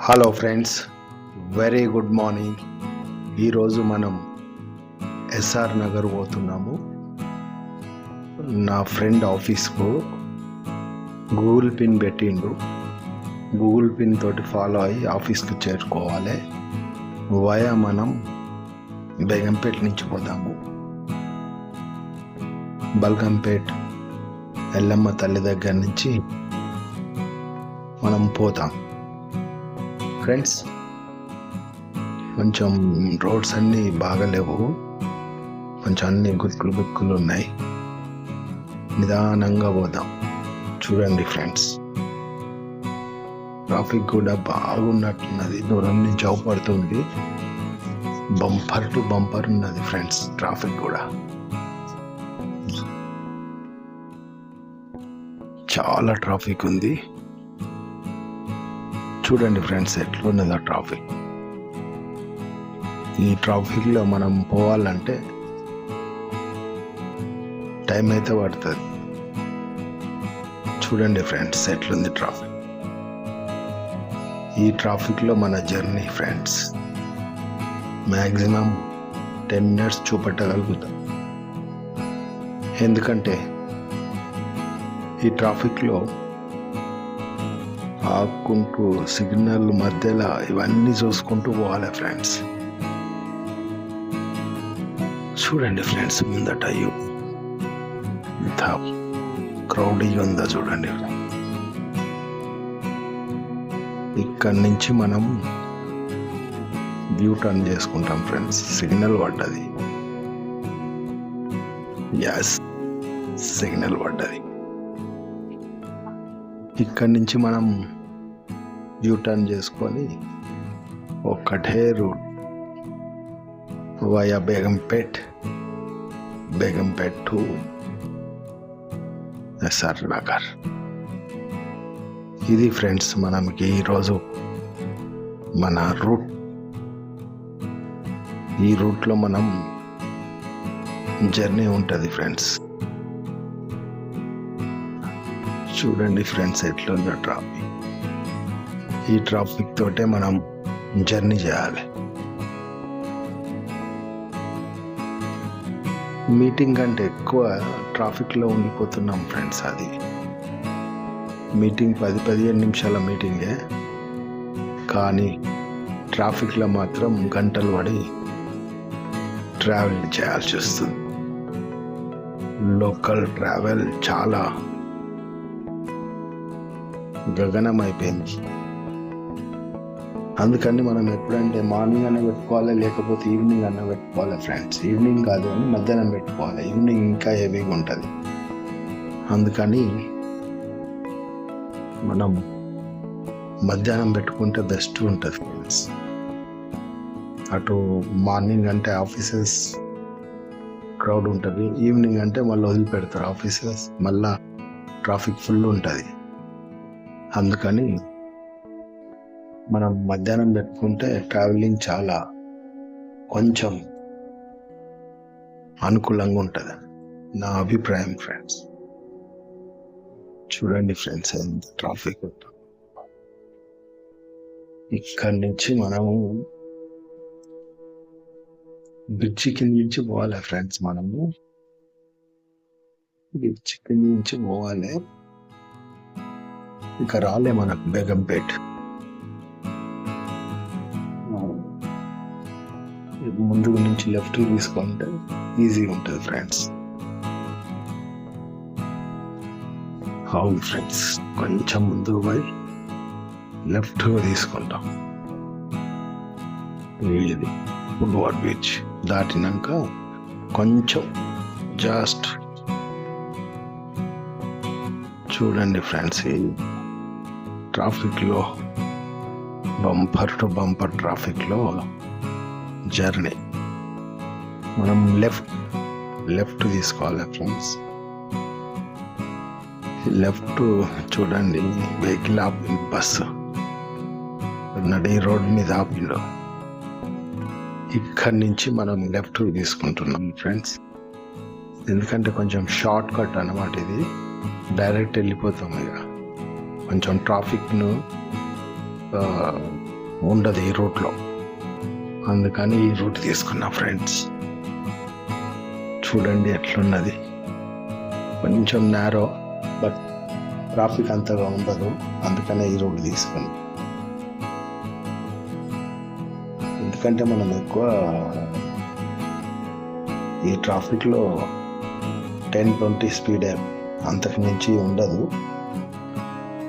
Hello friends very good morning ఈరోజు మనం SR Nagar పోతున్నాము. నా ఫ్రెండ్ ఆఫీస్కు గూగుల్ పిన్ పెట్టిండు. గూగుల్ పిన్ తోటి ఫాలో అయ్యి ఆఫీస్కి చేరుకోవాలి. వయా మనం బేగంపేట నుంచి పోదాము. బల్గంపేట్ ఎల్లమ్మ తల్లి దగ్గర నుంచి మనం పోతాం. ఫ్రెండ్స్ కొంచెం రోడ్స్ అన్నీ బాగలేవు. కొంచెం అన్ని గుత్తులు గుత్తులు ఉన్నాయి. నిదానంగా పోదాం. చూడండి ఫ్రెండ్స్ ట్రాఫిక్ కూడా బాగున్నట్టున్నది. దూరం నుంచి అవపడుతుంది బంపర్ టు బంపర్ ఉన్నది ఫ్రెండ్స్ ట్రాఫిక్ కూడా. చాలా ట్రాఫిక్ ఉంది. చూడండి ఫ్రెండ్స్ ఎట్లున్నది ఆ ట్రాఫిక్. ఈ ట్రాఫిక్లో మనం పోవాలంటే టైం అయితే పడుతుంది. చూడండి ఫ్రెండ్స్ ఎట్లుంది ట్రాఫిక్. ఈ ట్రాఫిక్లో మన journey friends maximum ten minutes చూపెట్టగలుగుతాం. ఎందుకంటే ఈ ట్రాఫిక్లో ఆక్కుంటూ సిగ్నల్ మధ్యలో ఇవన్నీ చూసుకుంటూ పోవాలి ఫ్రెండ్స్. చూడండి ఫ్రెండ్స్ ముందట అయ్యో ఇంత క్రౌడీ ఉందా చూడండి. ఇక్కడి నుంచి మనం వ్యూ టర్న్ చేసుకుంటాం ఫ్రెండ్స్ సిగ్నల్ పడ్డది. యాస్ సిగ్నల్ పడ్డది. ఇక్కడి నుంచి మనం యూటర్న్ చేసుకొని ఒక్కటే route via Begumpet Begumpet to SR Nagar. ఇది ఫ్రెండ్స్ మనకి ఈరోజు మన రూట్. ఈ రూట్లో మనం జర్నీ ఉంటుంది ఫ్రెండ్స్. చూడండి ఫ్రెండ్స్ ఎట్లుందో ట్రాఫిక్ ఈ ట్రాఫిక్ తోటే మనం జర్నీ చేయాలి. మీటింగ్ కంటే ఎక్కువ ట్రాఫిక్లో ఉండిపోతున్నాం ఫ్రెండ్స్ అది. మీటింగ్ పది పదిహేను నిమిషాల మీటింగే కానీ ట్రాఫిక్లో మాత్రం గంటలు పడి ట్రావెల్ చేయాల్సి వస్తుంది. లోకల్ ట్రావెల్ చాలా గగనం అయిపోయింది అందుకని మనం ఎప్పుడంటే మార్నింగ్ అన్న పెట్టుకోవాలి లేకపోతే ఈవినింగ్ అన్న పెట్టుకోవాలి ఫ్రెండ్స్. ఈవినింగ్ కాదు అని మధ్యాహ్నం పెట్టుకోవాలి. ఈవినింగ్ ఇంకా హెవీగా ఉంటుంది. అందుకని మనం మధ్యాహ్నం పెట్టుకుంటే బెస్ట్ ఉంటుంది ఫ్రెండ్స్. అటు మార్నింగ్ అంటే ఆఫీసెస్ క్రౌడ్ ఉంటుంది. ఈవినింగ్ అంటే మళ్ళీ వదిలిపెడతారు ఆఫీసెస్. మళ్ళా ట్రాఫిక్ ఫుల్ ఉంటుంది. అందుకని మనం మధ్యాహ్నం పెట్టుకుంటే ట్రావెలింగ్ చాలా కొంచెం అనుకూలంగా ఉంటుంది. నా అభిప్రాయం ఫ్రెండ్స్ చూడండి ఫ్రెండ్స్ ఎంత ట్రాఫిక్ ఉంటుంది ఇక్కడి నుంచి మనము బ్రిడ్జి కింద నుంచి పోవాలి ఫ్రెండ్స్ మనము. బ్రిడ్జి కింద నుంచి పోవాలి. ఇక రాలే మనకు బేగంపేట్. ముందు నుంచి లెఫ్ట్ తీసుకుంటే ఈజీగా ఉంటుంది ఫ్రెండ్స్. అవును ఫ్రెండ్స్ కొంచెం ముందు పోయి లెఫ్ట్ తీసుకుంటాం. ఇది ఫుట్బాల్ బీచ్ దాటినాక కొంచెం జస్ట్ చూడండి ఫ్రెండ్స్ ట్రాఫిక్లో బంపర్ టు బంపర్ ట్రాఫిక్లో జర్నీ. మనం లెఫ్ట్ లెఫ్ట్ తీసుకోవాలి ఫ్రెండ్స్. లెఫ్ట్ చూడండి వెహికల్ ఆపి బస్సు నడి రోడ్ మీద ఆపిండు. ఇక్కడి నుంచి మనం లెఫ్ట్ తీసుకుంటున్నాం ఫ్రెండ్స్. ఎందుకంటే కొంచెం షార్ట్ కట్ అన్నమాట ఇది. డైరెక్ట్ వెళ్ళిపోతాం ఇక. కొంచెం ట్రాఫిక్ను ఉండదు ఈ రూట్లో. అందుకని ఈ రూట్ తీసుకున్నా ఫ్రెండ్స్ చూడండి ఎట్లున్నది. కొంచెం నేరో బట్ ట్రాఫిక్ అంతగా ఉండదు. అందుకనే ఈ రూట్ తీసుకుని ఎందుకంటే మనం ఎక్కువ ఈ ట్రాఫిక్లో టెన్ ట్వంటీ స్పీడ్ అంతకు మించి ఉండదు.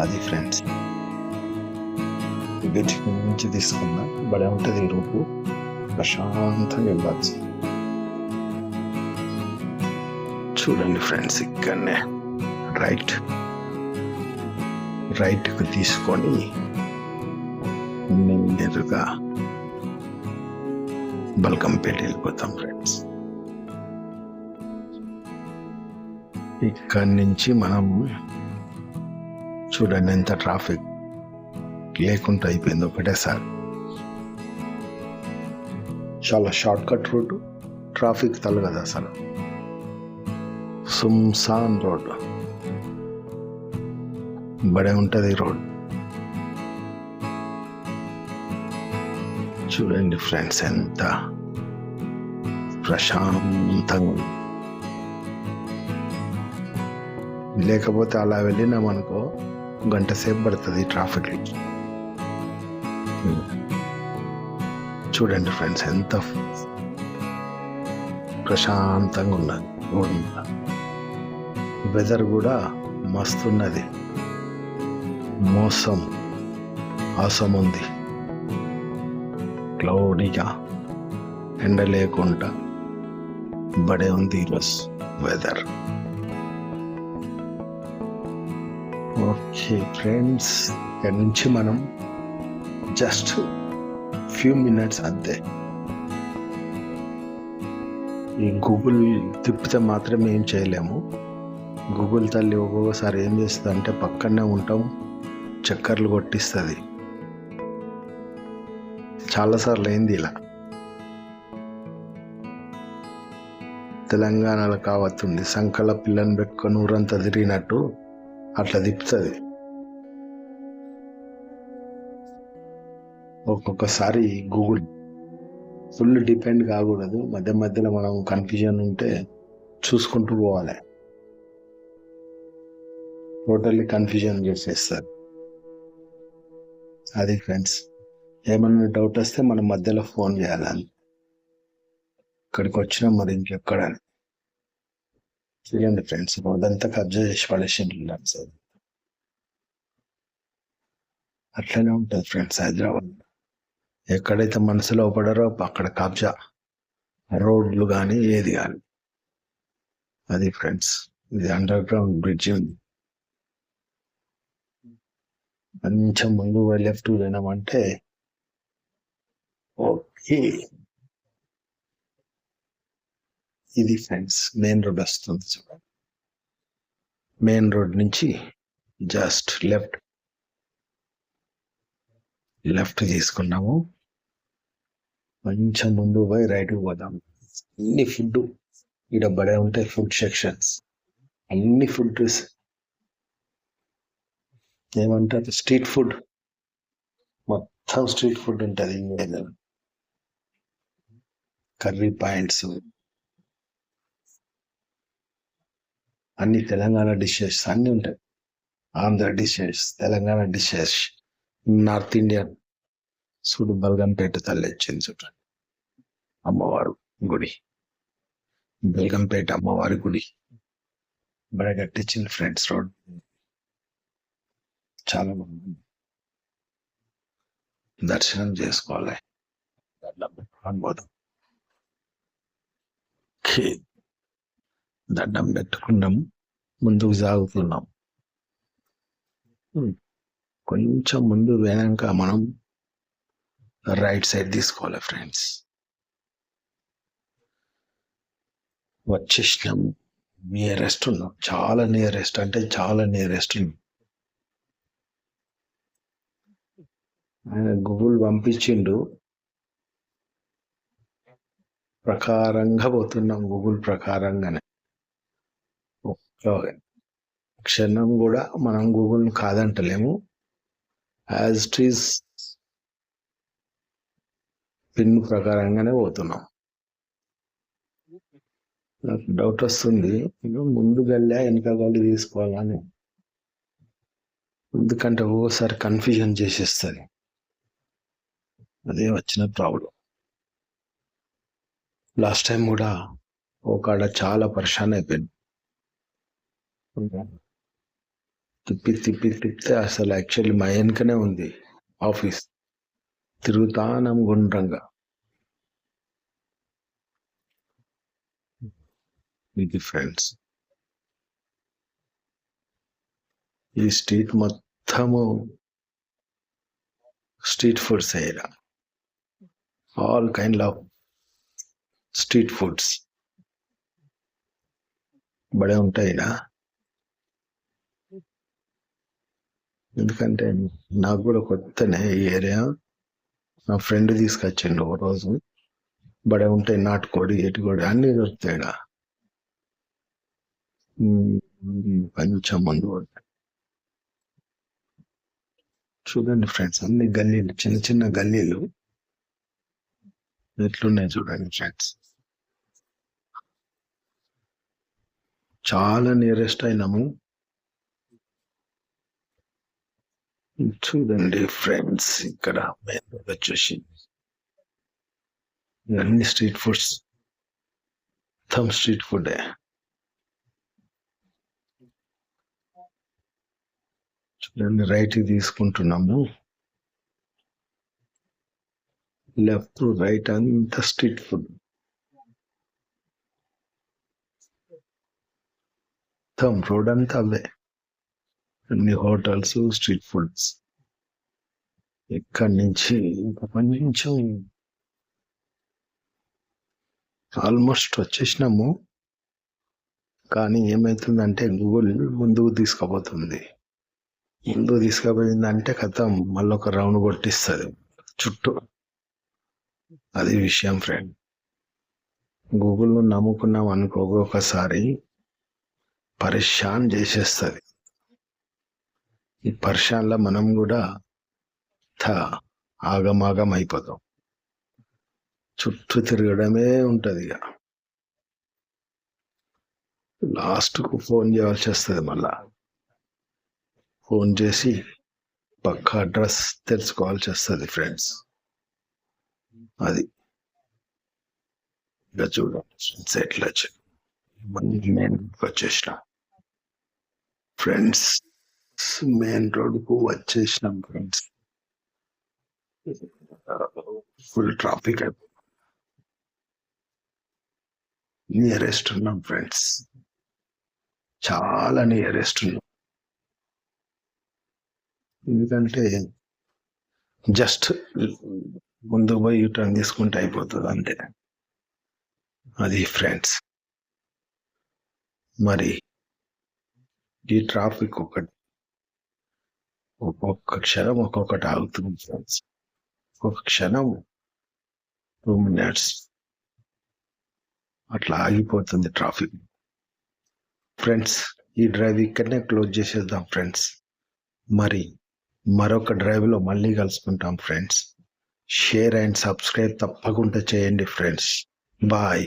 అది ఫ్రెండ్స్ వీటికి నుంచి తీసుకున్నా. బడే ఉంటుంది ఈ రూపు. ప్రశాంతంగా వెళ్ళచ్చు. చూడండి ఫ్రెండ్స్ ఇక్కడనే. రైట్. రైట్కు తీసుకొని నేరుగా బల్కంపేట వెళ్ళిపోతాం ఫ్రెండ్స్. ఇక్కడి నుంచి మనం చూడండి ఎంత ట్రాఫిక్. లేకుండా అయిపోయింది ఒకటేసారి. చాలా షార్ట్ కట్ రూట్ ట్రాఫిక్ తలగదు అసలు. సుమ్సాన్ రోడ్. బడే ఉంటుంది రోడ్. చూడండి ఫ్రెండ్స్ ఎంత ప్రశాంతంగా లేకపోతే అలా వెళ్ళినాం అనుకో గంట సేపు పడుతుంది ట్రాఫిక్ చూడండి ఫ్రెండ్స్ ఎంత ప్రశాంతంగా ఉన్నది. రోడ్ మీద వెదర్ కూడా మస్తున్నది. మోసం ఆసం ఉంది. క్లౌడీగా ఎండ లేకుండా బడే ఉంది ఈరోజు వెదర్ ఓకే ఫ్రెండ్స్ ఇక్కడ నుంచి మనం జస్ట్ ఫ్యూ మినిట్స్ అంతే ఈ గూగుల్ తిప్పితే మాత్రం ఏం చేయలేము. గూగుల్ తల్లి ఒక్కొక్కసారి ఏం చేస్తుంది అంటే పక్కనే ఉంటాం చక్కర్లు కొట్టిస్తుంది. చాలాసార్లు అయింది ఇలా. తెలంగాణలో కావస్తుంది సంకల పిల్లని పెట్టుకొని ఊరంతా తిరిగినట్టు అట్లా తిప్పుతుంది. ఒక్కొక్కసారి గూగుల్ ఫుల్ డిపెండ్ కాకూడదు. మధ్య మధ్యలో మనం కన్ఫ్యూజన్ ఉంటే చూసుకుంటూ పోవాలి. టోటల్లీ కన్ఫ్యూజన్ చేసేస్తారు. అది ఫ్రెండ్స్ ఏమన్నా డౌట్ వస్తే మనం మధ్యలో ఫోన్ చేయాలని ఇక్కడికి వచ్చినా మరి ఇంకెక్కడ చూడండి ఫ్రెండ్స్ అదంతా కబ్జా చేసి పడేసిండ్రు సార్ అట్లనే ఉంటుంది ఫ్రెండ్స్ హైదరాబాద్ ఎక్కడైతే మనసులో పడారో అక్కడ కబ్జా. రోడ్లు కానీ ఏది కానీ అది ఫ్రెండ్స్ ఇది అండర్ గ్రౌండ్ బ్రిడ్జి ఉంది. కొంచెం ముందు లెఫ్ట్ పోయినామంటే ఓకే. ఇది ఫ్రెండ్స్ మెయిన్ రోడ్ వస్తుంది చూడండి. మెయిన్ రోడ్ నుంచి జస్ట్ లెఫ్ట్. లెఫ్ట్ తీసుకున్నాము. కొంచెం ముందు పోయి రైట్ పోదాం. అన్ని ఫుడ్ ఇక్కడ బడే ఉంటాయి ఫుడ్ సెక్షన్స్ అన్ని ఫుడ్ ఏమంటారు? స్ట్రీట్ ఫుడ్ మొత్తం స్ట్రీట్ ఫుడ్ ఉంటుంది కర్రీ పాయింట్స్ అన్ని తెలంగాణ డిషెస్ అన్ని ఉంటాయి. Andhra dishes Telangana dishes north Indian. చూడు బల్గంపేట తల్లి వచ్చింది చూడండి. అమ్మవారు గుడి. బెల్గంపేట అమ్మవారి గుడి. బడ కట్టించింది ఫ్రెండ్స్ రోడ్. చాలా బాగుంది. దర్శనం చేసుకోవాలి. అనుబోధం పోదాం. ఓకే. దండం పెట్టుకున్నాం. ముందుకు సాగుతున్నాం. కొంచెం ముందు పోయాక మనం రైట్ సైడ్ తీసుకోవాలి ఫ్రెండ్స్. వచ్చేసినాం. నియరెస్ట్ ఉన్నాం. చాలా నియరెస్ట్ అంటే చాలా నియరెస్ట్ ఉన్నాం. ఆయన గూగుల్ పంపించిండు. ప్రకారంగా పోతున్నాం గూగుల్ ప్రకారంగానే. ఒక్క క్షణం కూడా మనం గూగుల్ కాదంటలేము. యాజ్ టీస్ పిన్ ప్రకారంగానే పోతున్నాం. నాకు డౌట్ వస్తుంది. ముందు గల్లా వెనక గల్లి తీసుకోవాలని. ఎందుకంటే ఒక్కోసారి కన్ఫ్యూజన్ చేసేస్తుంది. అదే వచ్చిన ప్రాబ్లం లాస్ట్ టైం కూడా ఒక చాలా పరిశాన్ అయిపోయింది. తిప్పి తిప్పి తిప్పితే అసలు యాక్చువల్లీ మా వెనుకనే ఉంది ఆఫీస్. తిరుగుతానం గుండ్రంగా. ఇది ఫ్రెండ్స్ ఈ స్ట్రీట్ మొత్తము స్ట్రీట్ ఫుడ్స్ అయ్యారా all kind of street foods. బడే ఉంటాయినా ఎందుకంటే నాకు కూడా కొత్తనే ఈ ఏరియా. నా ఫ్రెండ్ తీసుకొచ్చిండు ఒక రోజు. బడే ఉంటాయి నాటుకోడి ఎటుకోడి అన్ని దొరుకుతాయి ఈడ. చూడండి ఫ్రెండ్స్ అన్ని గల్లీలు చిన్న చిన్న గల్లీలు ఎట్లున్నాయి చూడండి ఫ్రెండ్స్. చాలా నియరెస్ట్ అయినాము. చూడండి ఫ్రెండ్స్ ఇక్కడ మెయిన్ రోడ్ వచ్చేసి అన్ని స్ట్రీట్ ఫుడ్స్ మొత్తం స్ట్రీట్ ఫుడ్ చూడండి రైట్ తీసుకుంటున్నాము. లెఫ్ట్ రైట్ అంత స్ట్రీట్ ఫుడ్ మొత్తం రోడ్ అంతా అవే. అన్ని హోటల్స్ స్ట్రీట్ ఫుడ్స్ ఇక్కడి నుంచి కొంచెం ఆల్మోస్ట్ వచ్చేసినాము. కానీ ఏమవుతుందంటే గూగుల్ ముందుకు తీసుకుపోతుంది. ముందుకు తీసుకుపోయిందంటే కథం మళ్ళీ ఒక రౌండ్ కొట్టిస్తుంది. చుట్టూ. అది విషయం ఫ్రెండ్ గూగుల్ను నమ్ముకున్నాం అనుకో ఒకసారి పరిశాన్ చేసేస్తుంది. ఈ పరిశాన్లో మనం కూడా థ ఆగమాగం అయిపోతాం. చుట్టూ తిరగడమే ఉంటుంది ఇక. లాస్ట్కు ఫోన్ చేయాల్సి వస్తుంది మళ్ళా. ఫోన్ చేసి పక్క అడ్రస్ తెలుసుకోవాల్సి వస్తుంది ఫ్రెండ్స్. అది. ఇక చూడండి ఫ్రెండ్స్ ఎట్లా మెయిన్ వచ్చేసిన. ఫ్రెండ్స్ మెయిన్ రోడ్కు వచ్చేసినాం ఫ్రెండ్స్. ఫుల్ ట్రాఫిక్ నియరెస్ట్ ఉన్నాం ఫ్రెండ్స్. చాలా నియరెస్ట్ ఉన్నాం. ఎందుకంటే జస్ట్ ముందు పోయి యూటర్న్ తీసుకుంటే అయిపోతుంది అంతే. అది ఫ్రెండ్స్ మరి ఈ ట్రాఫిక్ ఒకటి ఒక్కొక్క క్షణం ఒక్కొక్కటి ఆగుతుంది ఫ్రెండ్స్ ఒక్కొక్క క్షణం టూ మినిట్స్ అట్లా ఆగిపోతుంది ట్రాఫిక్ ఫ్రెండ్స్ ఈ డ్రైవ్ ఇక్కడనే క్లోజ్ చేసేద్దాం ఫ్రెండ్స్ మరి మరొక డ్రైవ్లో మళ్ళీ కలుసుకుంటాం ఫ్రెండ్స్ షేర్ అండ్ సబ్స్క్రైబ్ తప్పకుండా చేయండి ఫ్రెండ్స్ బాయ్